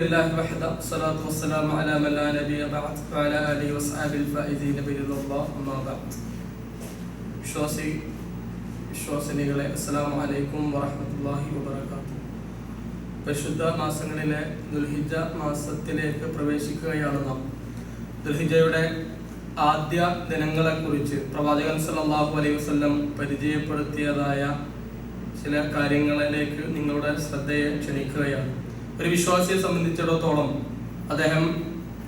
لله وحده الصلاة والسلام على من لا نبي بعد وعلى آله وصحبه الفائزين برضا الله أما بعد വിശ്വാസി വിശ്വാസിനികളെ അസ്സലാമു അലൈക്കും വറഹ്മത്തുള്ളാഹി വബറകാതുഹു പരിശുദ്ധ മാസങ്ങളിലെ ദുൽഹിജ മാസത്തിലേക്ക് പ്രവേശിക്കുകയാണ് നാം ദുൽഹിജയുടെ ആദ്യ ദിനങ്ങളെക്കുറിച്ച് പ്രവാചകൻ സല്ലല്ലാഹു അലൈഹി വസല്ലം പരിചയപ്പെടുത്തിയതായ ചില കാര്യങ്ങളിലേക്ക് നിങ്ങളുടെ ശ്രദ്ധയെ ക്ഷണിക്കുകയാണ് ഒരു വിശ്വാസിയെ സംബന്ധിച്ചിടത്തോളം അദ്ദേഹം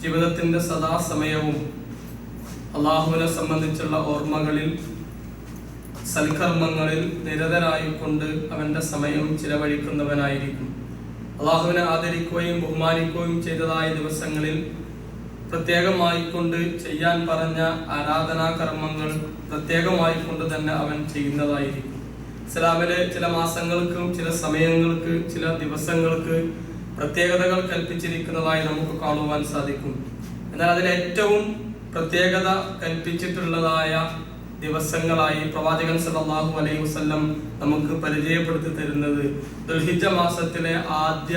ജീവിതത്തിന്റെ സദാസമയവും അള്ളാഹുവിനെ സംബന്ധിച്ചുള്ള ഓർമ്മകളിൽ സൽക്കർമ്മങ്ങളിൽ നിരതരായിക്കൊണ്ട് അവന്റെ സമയം ചിലവഴിക്കുന്നവനായിരിക്കും. അള്ളാഹുവിനെ ആദരിക്കുകയും ബഹുമാനിക്കുകയും ചെയ്തതായ ദിവസങ്ങളിൽ പ്രത്യേകമായിക്കൊണ്ട് ചെയ്യാൻ പറഞ്ഞ ആരാധനാ കർമ്മങ്ങൾ പ്രത്യേകമായിക്കൊണ്ട് തന്നെ അവൻ ചെയ്യുന്നതായിരിക്കും. ഇസ്ലാമിലെ ചില മാസങ്ങൾക്കും ചില സമയങ്ങൾക്ക് ചില ദിവസങ്ങൾക്ക് പ്രത്യേകതകൾ കൽപ്പിച്ചിരിക്കുന്നതായി നമുക്ക് കാണുവാൻ സാധിക്കും. എന്നാൽ അതിൽ ഏറ്റവും പ്രത്യേകത കൽപ്പിച്ചിട്ടുള്ളതായ ദിവസങ്ങളായി പ്രവാചകൻ സല്ലല്ലാഹു അലൈഹി വസല്ലം നമുക്ക് പരിചയപ്പെടുത്തി തരുന്നത് ദുൽഹിജ മാസത്തിലെ ആദ്യ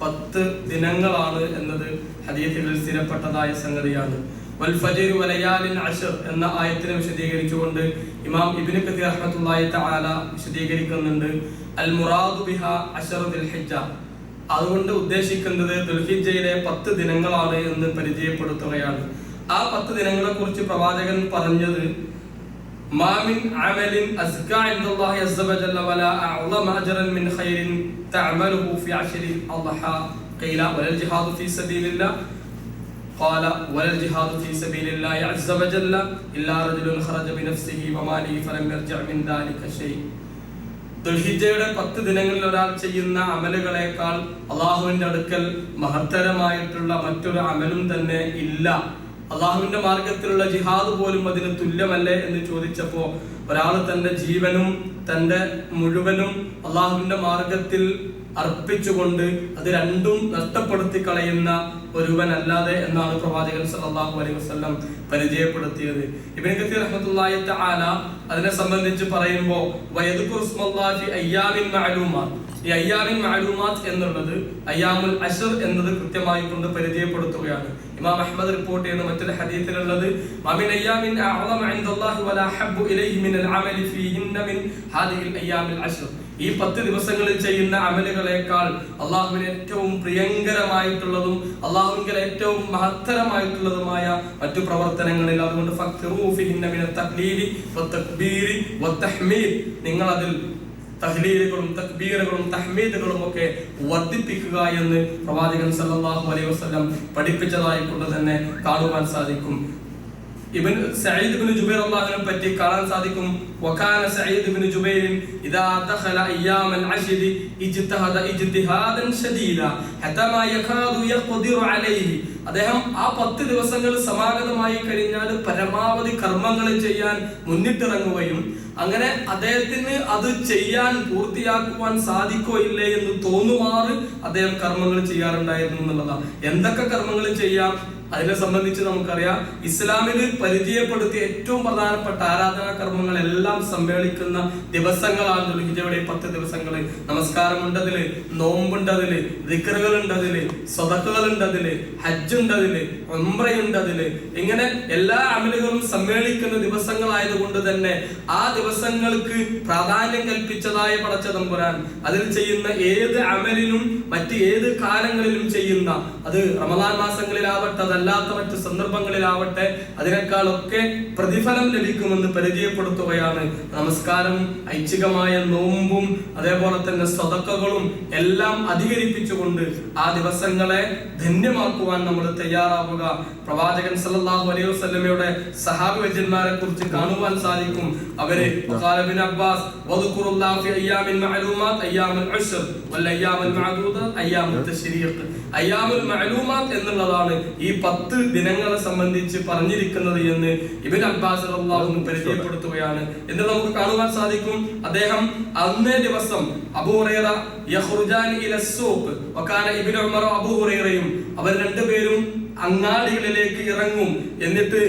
പത്ത് ദിനങ്ങളാണ് എന്നത് ഹദീഥിൽ സ്ഥിരപ്പെട്ടതായ സംഗതിയാണ്. വൽഫജിർ വലയാലിൻ അഷർ എന്ന ആയത്തിനെ വിശദീകരിച്ചുകൊണ്ട് ഇമാം ഇബ്നു കത്തി റഹ്മത്തുള്ളാഹി തആല വിശദീകരിക്കുന്നുണ്ട്. അൽ മുറാദു ബിഹ അഷർ ദിൽഹിജ്ജ. അതുകൊണ്ട് ഉദ്ദേശിക്കുന്നത് ദുൽഹിജ്ജയിലെ പത്ത് ദിനങ്ങളാണ് എന്ന് പരിചയപ്പെടുത്തുകയാണ് ആ പത്ത് ദിനങ്ങളെ കുറിച്ച് പ്രവാചകൻ പറഞ്ഞത് മാമിൻ അമലിൻ അസ്കാ ഇൻദല്ലാഹി അസ്സ വജല്ല വലാ അഅ്ളമ അജ്റൻ മിൻ ഖൈറിൻ തഅമലുഹു ഫി അശ്രി അദ്ഹ ഖീല വലൽ ജിഹാദു ഫീ സബീലില്ലാഹ് قال ولا الجهاد في سبيل الله عز وجل إلا رجل خرج بنفسه وماله فلم يرجع من ذلك شيء ദുൽഹിജയുടെ പത്ത് ദിനങ്ങളിൽ ഒരാൾ ചെയ്യുന്ന അമലുകളെക്കാൾ അള്ളാഹുവിന്റെ അടുക്കൽ മഹത്തരമായിട്ടുള്ള മറ്റൊരു അമലും തന്നെ ഇല്ല. അള്ളാഹുവിന്റെ മാർഗത്തിലുള്ള ജിഹാദ് പോലും അതിന് തുല്യമല്ലേ എന്ന് ചോദിച്ചപ്പോ ഒരാൾ തന്റെ ജീവനും തന്റെ മുഴുവനും അള്ളാഹുവിന്റെ മാർഗത്തിൽ അർപ്പിച്ചുകൊണ്ട് അത് രണ്ടും നഷ്ടപ്പെടുത്തി കളയുന്ന ഒരുവനല്ലാതെ എന്നാണ് പ്രവാചകൻ സല്ലല്ലാഹു അലൈഹി വസ്ലം പരിചയപ്പെടുത്തിയത്. ആല കത്തീർ റഹ്മത്തുള്ളാഹി തആല അതിനെ സംബന്ധിച്ച് പറയുമ്പോൾ ഈ അയ്യാമിൻ മാലൂമാത്ത് എന്നുള്ളത് അയ്യാമുൽ അഷർ എന്നത് കൃത്യമായി കൊണ്ട് പരിചയപ്പെടുത്തുകയാണ്. ഇമാം അഹ്മദ് റിപ്പോർട്ട് ചെയ്യുന്ന മറ്റൊരു ഹദീസിലുള്ളത് മമിൻ അയ്യാമിൻ അഅ്ളമ ഇൻദല്ലാഹി വലാ ഹബ്ബു ഇലൈഹി മിനൽ അമലി ഫീഹിന്ന മിൻ ഹാദിഹിൽ അയ്യാമിൽ അശ്ർ. ഈ പത്ത് ദിവസങ്ങളിൽ ചെയ്യുന്ന അമലുകളെക്കാൾ അള്ളാഹുവിന് ഏറ്റവും പ്രിയങ്കരമായിട്ടുള്ളതും അള്ളാഹുവിന്റെ ഏറ്റവും മഹത്തരമായിട്ടുള്ളതുമായ മറ്റു പ്രവർത്തനങ്ങളിൽ അതുകൊണ്ട് നിങ്ങൾ അതിൽ തഹ്ലീലുകളും തക്ബീറുകളും തഹ്മീദുകളും ഒക്കെ വർദ്ധിപ്പിക്കുക എന്ന് പ്രവാചകൻ സല്ലല്ലാഹു അലൈഹി വസല്ലം പഠിപ്പിച്ചതായി കൊണ്ട് തന്നെ കാണുവാൻ സാധിക്കും. ഇബൻ സഈദ് ഇബ്നു ജുബൈർ അള്ളാഹുവിനെ പറ്റി കാണാൻ സാധിക്കും. വകാന സഈദ് ഇബ്നു ജുബൈർ ഇദാ ദഖല അയ്യാമൽ അശ്രി ഇജ്തഹദ ഇജ്തിഹാദൻ ശദീദ ഹത്താ മാ യകാദു യഖ്ദിറു അലൈഹി. അദ്ദേഹം ആ പത്ത് ദിവസങ്ങൾ സമാഗതമായി കഴിഞ്ഞാൽ പരമാവധി കർമ്മങ്ങൾ ചെയ്യാൻ മുന്നിട്ടിറങ്ങുകയും അങ്ങനെ അദ്ദേഹത്തിന് അത് ചെയ്യാൻ പൂർത്തിയാക്കുവാൻ സാധിക്കോ ഇല്ലേ എന്ന് തോന്നുമാറ് അദ്ദേഹം കർമ്മങ്ങൾ ചെയ്യാറുണ്ടായിരുന്നു എന്നുള്ളതാണ്. എന്തൊക്കെ കർമ്മങ്ങൾ ചെയ്യാം? അതിനെ സംബന്ധിച്ച് നമുക്കറിയാം. ഇസ്ലാമിൽ പരിചയപ്പെടുത്തിയ ഏറ്റവും പ്രധാനപ്പെട്ട ആരാധനാ കർമ്മങ്ങൾ എല്ലാം സമ്മേളിക്കുന്ന ദിവസങ്ങളാണ് ദുൽഹിജയുടെ പത്ത് ദിവസങ്ങൾ നമസ്കാരമുണ്ടതിൽ നോമ്പുണ്ടതിൽ ദിക്കറുകളുണ്ടതിൽ സ്വതക്കുകളുണ്ടതിൽ ഹജ്ജുണ്ടതിൽ ഉംറയുണ്ടതിൽ. ഇങ്ങനെ എല്ലാ അമലുകളും സമ്മേളിക്കുന്ന ദിവസങ്ങളായതുകൊണ്ട് തന്നെ ആ ദിവസങ്ങൾക്ക് പ്രാധാന്യം കൽപ്പിച്ചതായ പടച്ച തമ്പുരാൻ അതിൽ ചെയ്യുന്ന ഏത് അമലിലും മറ്റ് ഏത് കാലങ്ങളിലും ചെയ്യുന്ന അത് റമദാൻ മാസങ്ങളിലാവട്ടെ അതല്ലാത്ത മറ്റു സന്ദർഭങ്ങളിലാവട്ടെ അതിനേക്കാളൊക്കെ പ്രതിഫലം ലഭിക്കുമെന്ന് പരിചയപ്പെടുത്തുകയാണ് നമസ്കാരം ഐച്ഛികമായ നോമ്പും അതേപോലെ തന്നെ സ്വതക്കകളും എല്ലാം അധികരിപ്പിച്ചുകൊണ്ട് ആ ദിവസങ്ങളെ ധന്യമാക്കുവാൻ നമ്മൾ തയ്യാറാവുക. പ്രവാചകൻ സല്ലാഹു അലൈഹി വസ്ലമയുടെ സഹാബി വൈദ്യന്മാരെ കുറിച്ച് കാണുവാൻ സാധിക്കും. അവർ അബ്ബാസ് എന്നുള്ളതാണ് ഈ ദിനങ്ങളെ സംബന്ധിച്ച് പറഞ്ഞിരിക്കുന്നത് എന്ന് ഇബിൻ അബ്ബാസ് അൻഹു പരിചയപ്പെടുത്തുകയാണ്. എന്ന് നമുക്ക് കാണുവാൻ സാധിക്കും. അദ്ദേഹം അന്നേ ദിവസം അബൂ ഹുറൈറ യഖ്റുജാനി ഇല സൂഖ്. വകാന ഇബ്നു ഉമർ അബൂ ഹുറൈറയും അവർ രണ്ടുപേരും അങ്ങാടികളിലേക്ക് ഇറങ്ങും. എന്നിട്ട്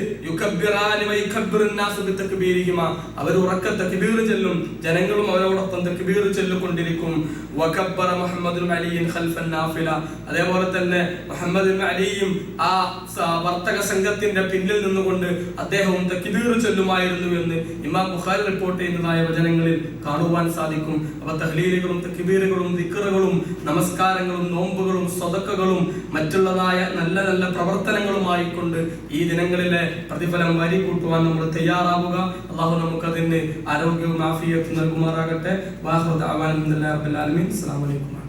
അവർ ഉറക്ക തക്ബീർ ചെല്ലും. ജനങ്ങളും അവരോടൊപ്പം തക്ബീർ ചൊല്ലിക്കൊണ്ടിരിക്കും വകബ്ബറ മുഹമ്മദ് അലിയിൻ ഖൽഫൻ നാഫില. അതേപോലെ തന്നെ മുഹമ്മദ് അലിയും ആ വർത്തക സംഘത്തിന്റെ പിന്നിൽ നിന്നുകൊണ്ട് അദ്ദേഹവും തക്ബീർ ചെല്ലുമായിരുന്നു എന്ന് ഇമാം ബുഖാരി റിപ്പോർട്ട് ചെയ്യുന്നതായ വചനങ്ങളിൽ കാണുവാൻ സാധിക്കും. അവ തഹ്ലീലുകളും തക്ബീറുകളും ദിക്കറുകളും നമസ്കാരങ്ങളും നോമ്പുകളും സ്വതക്കകളും മറ്റുള്ളതായ നല്ല നല്ല പ്രവർത്തനങ്ങളുമായി കൊണ്ട് ഈ ദിനങ്ങളിലെ പ്രതിഫലം വരി കൂട്ടുവാൻ നമ്മൾ തയ്യാറാവുക. അള്ളാഹു നമുക്കതിന് ആരോഗ്യവും ആഫിയത്തും നൽകുമാറാകട്ടെ. വാഹുദ് അവാൻ അലഹമുല്ലാ അസ്സാം അലൈക്കും